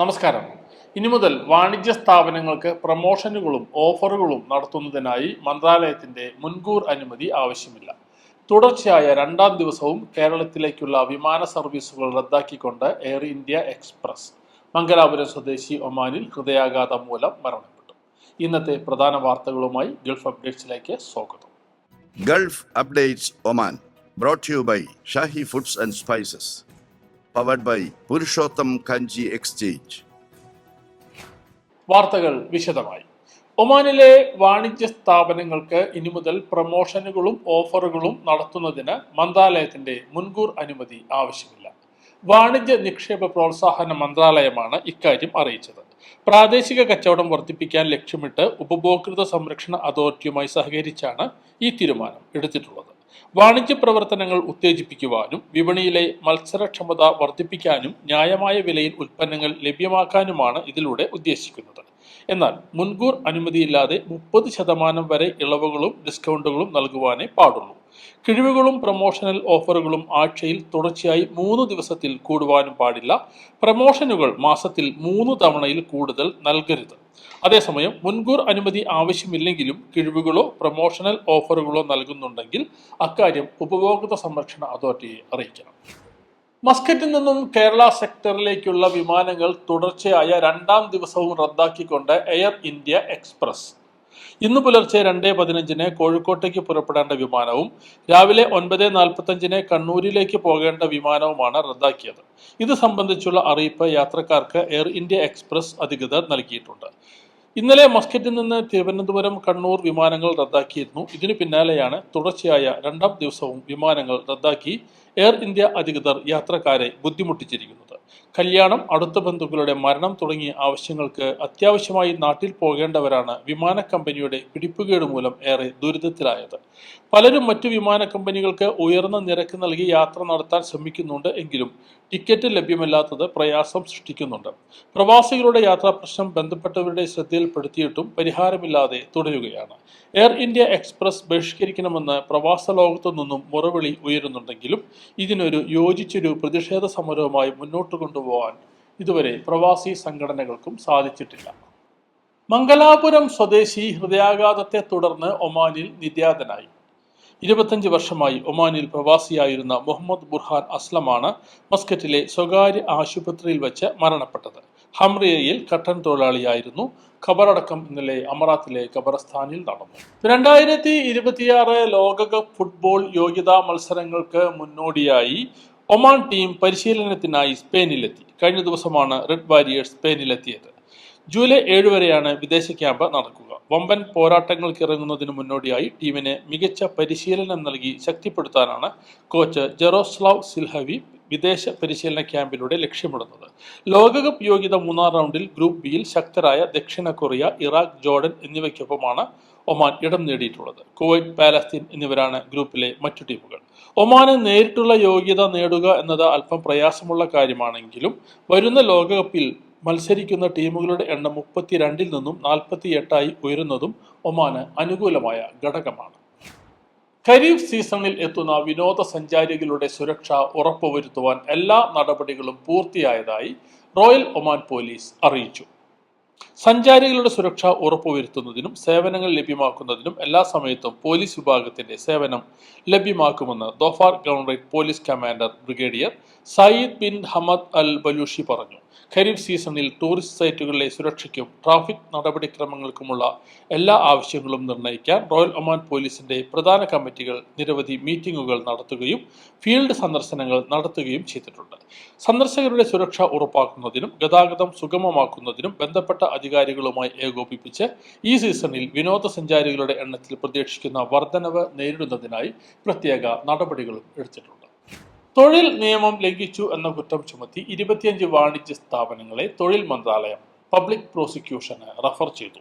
നമസ്കാരം. ഇനി മുതൽ വാണിജ്യ സ്ഥാപനങ്ങൾക്ക് പ്രമോഷനുകളും ഓഫറുകളും നടത്തുന്നതിനായി മന്ത്രാലയത്തിന്റെ മുൻകൂർ അനുമതി ആവശ്യമില്ല. തുടർച്ചയായ രണ്ടാം ദിവസവും കേരളത്തിലേക്കുള്ള വിമാന സർവീസുകൾ റദ്ദാക്കിക്കൊണ്ട് എയർ ഇന്ത്യ എക്സ്പ്രസ് മംഗലാപുരം സ്വദേശി ഒമാനിൽ ഹൃദയാഘാതം മൂലം മരണപ്പെട്ടു. ഇന്നത്തെ പ്രധാന വാർത്തകളുമായി ഗൾഫ് അപ്ഡേറ്റ്സിലേക്ക് സ്വാഗതം. Gulf updates Oman brought you by Shahi foods and spices powered by Purushottam Kanji exchange വാർത്തകൾ വിശദമായി. ഒമാനിലെ വാണിജ്യ സ്ഥാപനങ്ങൾക്ക് ഇനി മുതൽ പ്രമോഷനുകളും ഓഫറുകളും നടത്തുന്നതിന് മന്ത്രാലയത്തിന്റെ മുൻകൂർ അനുമതി ആവശ്യമില്ല. വാണിജ്യ നിക്ഷേപ പ്രോത്സാഹന മന്ത്രാലയമാണ് ഇക്കാര്യം അറിയിച്ചത്. പ്രാദേശിക കച്ചവടം വർദ്ധിപ്പിക്കാൻ ലക്ഷ്യമിട്ട് ഉപഭോക്തൃ സംരക്ഷണ അതോറിറ്റിയുമായി സഹകരിച്ചാണ് ഈ തീരുമാനം എടുത്തിട്ടുള്ളത്. വാണിജ്യ പ്രവർത്തനങ്ങൾ ഉത്തേജിപ്പിക്കുവാനും വിപണിയിലെ മത്സരക്ഷമത വർദ്ധിപ്പിക്കാനും ന്യായമായ വിലയിൽ ഉൽപ്പന്നങ്ങൾ ലഭ്യമാക്കാനുമാണ് ഇതിലൂടെ ഉദ്ദേശിക്കുന്നത്. എന്നാൽ മുൻകൂർ അനുമതിയില്ലാതെ മുപ്പത് ശതമാനം വരെ ഇളവുകളും ഡിസ്കൗണ്ടുകളും നൽകുവാനേ പാടുള്ളൂ. കിഴിവുകളും പ്രമോഷണൽ ഓഫറുകളും ആഴ്ചയിൽ തുടർച്ചയായി മൂന്ന് ദിവസത്തിൽ കൂടുവാനും പാടില്ല. പ്രമോഷനുകൾ മാസത്തിൽ മൂന്ന് തവണയിൽ കൂടുതൽ നൽകരുത്. അതേസമയം മുൻകൂർ അനുമതി ആവശ്യമില്ലെങ്കിലും കിഴിവുകളോ പ്രമോഷണൽ ഓഫറുകളോ നൽകുന്നുണ്ടെങ്കിൽ അക്കാര്യം ഉപഭോക്തൃ സംരക്ഷണ അതോറിറ്റിയെ അറിയിക്കണം. മസ്കറ്റിൽ നിന്നും കേരള സെക്ടറിലേക്കുള്ള വിമാനങ്ങൾ തുടർച്ചയായ രണ്ടാം ദിവസവും റദ്ദാക്കിക്കൊണ്ട് എയർ ഇന്ത്യ എക്സ്പ്രസ്. ഇന്ന് പുലർച്ചെ രണ്ട് പതിനഞ്ചിന് കോഴിക്കോട്ടേക്ക് പുറപ്പെടേണ്ട വിമാനവും രാവിലെ ഒൻപത് നാൽപ്പത്തഞ്ചിന് കണ്ണൂരിലേക്ക് പോകേണ്ട വിമാനവുമാണ് റദ്ദാക്കിയത്. ഇത് സംബന്ധിച്ചുള്ള അറിയിപ്പ് യാത്രക്കാർക്ക് എയർ ഇന്ത്യ എക്സ്പ്രസ് അധികൃതർ നൽകിയിട്ടുണ്ട്. ഇന്നലെ മസ്കറ്റിൽ നിന്ന് തിരുവനന്തപുരം കണ്ണൂർ വിമാനങ്ങൾ റദ്ദാക്കിയിരുന്നു. ഇതിനു പിന്നാലെയാണ് തുടർച്ചയായ രണ്ടാം ദിവസവും വിമാനങ്ങൾ റദ്ദാക്കി എയർ ഇന്ത്യ അധികൃതർ യാത്രക്കാരെ ബുദ്ധിമുട്ടിച്ചിരിക്കുന്നത്. കല്യാണം അടുത്ത ബന്ധുക്കളുടെ മരണം തുടങ്ങിയ ആവശ്യങ്ങൾക്ക് അത്യാവശ്യമായി നാട്ടിൽ പോകേണ്ടവരാണ് വിമാന കമ്പനിയുടെ പിടിപ്പുകേട് മൂലം ഏറെ ദുരിതത്തിലായത്. പലരും മറ്റു വിമാന കമ്പനികൾക്ക് ഉയർന്ന നിരക്ക് നൽകി യാത്ര നടത്താൻ ശ്രമിക്കുന്നുണ്ട് എങ്കിലും ടിക്കറ്റ് ലഭ്യമല്ലാത്തത് പ്രയാസം സൃഷ്ടിക്കുന്നുണ്ട്. പ്രവാസികളുടെ യാത്രാ പ്രശ്നം ബന്ധപ്പെട്ടവരുടെ ശ്രദ്ധയിൽപ്പെടുത്തിയിട്ടും പരിഹാരമില്ലാതെ തുടരുകയാണ്. എയർ ഇന്ത്യ എക്സ്പ്രസ് ബഹിഷ്കരിക്കണമെന്ന് പ്രവാസ ലോകത്തു നിന്നും മുറവിളി ഉയരുന്നുണ്ടെങ്കിലും ഇതിനൊരു യോജിച്ചൊരു പ്രതിഷേധ സമരവുമായി മുന്നോട്ട് കൊണ്ടുപോകാൻ ഇതുവരെ പ്രവാസി സംഘടനകൾക്കും സാധിച്ചിട്ടില്ല. മംഗലാപുരം സ്വദേശി ഹൃദയാഘാതത്തെ തുടർന്ന് ഒമാനിൽ നിര്യാതനായി. ഇരുപത്തഞ്ച് വർഷമായി ഒമാനിൽ പ്രവാസിയായിരുന്ന മുഹമ്മദ് ബുർഹാൻ അസ്ലമാണ് മസ്കറ്റിലെ സ്വകാര്യ ആശുപത്രിയിൽ വെച്ച് മരണപ്പെട്ടത്. ഹംറിയയിൽ കട്ടൻ തൊഴിലാളിയായിരുന്നു. ഖബറടക്കം ഇന്നലെ അമറാത്തിലെ ഖബറസ്ഥാനിൽ നടന്നു. രണ്ടായിരത്തി ഇരുപത്തിയാറ് ലോകകപ്പ് ഫുട്ബോൾ യോഗ്യതാ മത്സരങ്ങൾക്ക് മുന്നോടിയായി ഒമാൻ ടീം പരിശീലനത്തിനായി സ്പെയിനിലെത്തി. കഴിഞ്ഞ ദിവസമാണ് റെഡ് വാരിയേഴ്സ് സ്പെയിനിലെത്തിയത്. ജൂലൈ ഏഴ് വരെയാണ് വിദേശ ക്യാമ്പ് നടക്കുക. വമ്പൻ പോരാട്ടങ്ങൾക്ക് ഇറങ്ങുന്നതിന് മുന്നോടിയായി ടീമിന് മികച്ച പരിശീലനം നൽകി ശക്തിപ്പെടുത്താനാണ് കോച്ച് ജെറോസ്ലാവ് സിൽഹവി വിദേശ പരിശീലന ക്യാമ്പിലൂടെ ലക്ഷ്യമിടുന്നത്. ലോകകപ്പ് യോഗ്യത മൂന്നാം റൗണ്ടിൽ ഗ്രൂപ്പ് ബിയിൽ ശക്തരായ ദക്ഷിണ കൊറിയ ഇറാഖ് ജോർഡൻ എന്നിവയ്ക്കൊപ്പമാണ് ഒമാൻ ഇടം നേടിയിട്ടുള്ളത്. കുവൈറ്റ് പാലസ്തീൻ എന്നിവരാണ് ഗ്രൂപ്പിലെ മറ്റു ടീമുകൾ. ഒമാന് നേരിട്ടുള്ള യോഗ്യത നേടുക എന്നത് അല്പം പ്രയാസമുള്ള കാര്യമാണെങ്കിലും വരുന്ന ലോകകപ്പിൽ മത്സരിക്കുന്ന ടീമുകളുടെ എണ്ണം മുപ്പത്തിരണ്ടിൽ നിന്നും നാൽപ്പത്തി എട്ടായി ഉയരുന്നതും ഒമാന് അനുകൂലമായ ഘടകമാണ്. ഖരീഫ് സീസണിൽ എത്തുന്ന വിനോദസഞ്ചാരികളുടെ സുരക്ഷ ഉറപ്പുവരുത്തുവാൻ എല്ലാ നടപടികളും പൂർത്തിയായതായി റോയൽ ഒമാൻ പോലീസ് അറിയിച്ചു. സഞ്ചാരികളുടെ സുരക്ഷ ഉറപ്പുവരുത്തുന്നതിനും സേവനങ്ങൾ ലഭ്യമാക്കുന്നതിനും എല്ലാ സമയത്തും പോലീസ് വിഭാഗത്തിന്റെ സേവനം ലഭ്യമാക്കുമെന്ന് Dhofar governorate police commander brigadier Sayyid bin Hamad al Balushi പറഞ്ഞു ഖരീഫ് സീസണിൽ ടൂറിസ്റ്റ് സൈറ്റുകളിലെ സുരക്ഷയ്ക്കും ട്രാഫിക് നടപടിക്രമങ്ങൾക്കുമുള്ള എല്ലാ ആവശ്യങ്ങളും നിർണയിക്കാൻ റോയൽ ഒമാൻ പോലീസിന്റെ പ്രധാന കമ്മിറ്റികൾ നിരവധി മീറ്റിംഗുകൾ നടത്തുകയും ഫീൽഡ് സന്ദർശനങ്ങൾ നടത്തുകയും ചെയ്തിട്ടുണ്ട്. സന്ദർശകരുടെ സുരക്ഷ ഉറപ്പാക്കുന്നതിനും ഗതാഗതം സുഗമമാക്കുന്നതിനും ബന്ധപ്പെട്ട അധികാരികളുമായി ഏകോപിപ്പിച്ച് ഈ സീസണിൽ വിനോദസഞ്ചാരികളുടെ എണ്ണത്തിൽ പ്രതീക്ഷിക്കുന്ന വർധനവ് നേരിടുന്നതിനായി പ്രത്യേക നടപടികളും എടുത്തിട്ടുണ്ട്. തൊഴിൽ നിയമം ലംഘിച്ചു എന്ന കുറ്റം ചുമത്തി ഇരുപത്തിയഞ്ച് വാണിജ്യ സ്ഥാപനങ്ങളെ തൊഴിൽ മന്ത്രാലയം പബ്ലിക് പ്രോസിക്യൂഷന് റഫർ ചെയ്തു.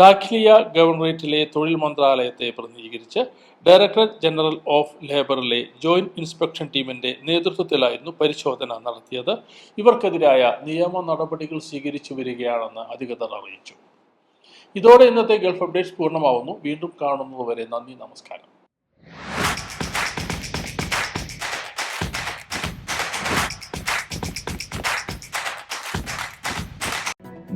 ദാഖിലിയ ഗവർണറേറ്റിലെ തൊഴിൽ മന്ത്രാലയത്തെ പ്രതിനിധീകരിച്ച് ഡയറക്ടർ ജനറൽ ഓഫ് ലേബറിലെ ജോയിന്റ് ഇൻസ്പെക്ഷൻ ടീമിന്റെ നേതൃത്വത്തിലായിരുന്നു പരിശോധന നടത്തിയത്. ഇവർക്കെതിരായ നിയമ നടപടികൾ സ്വീകരിച്ചു വരികയാണെന്ന് അധികൃതർ അറിയിച്ചു. ഇതോടെ ഇന്നത്തെ ഗൾഫ് അപ്ഡേറ്റ്സ് പൂർണമാവുന്നു. വീണ്ടും കാണുന്നതുവരെ നന്ദി നമസ്കാരം.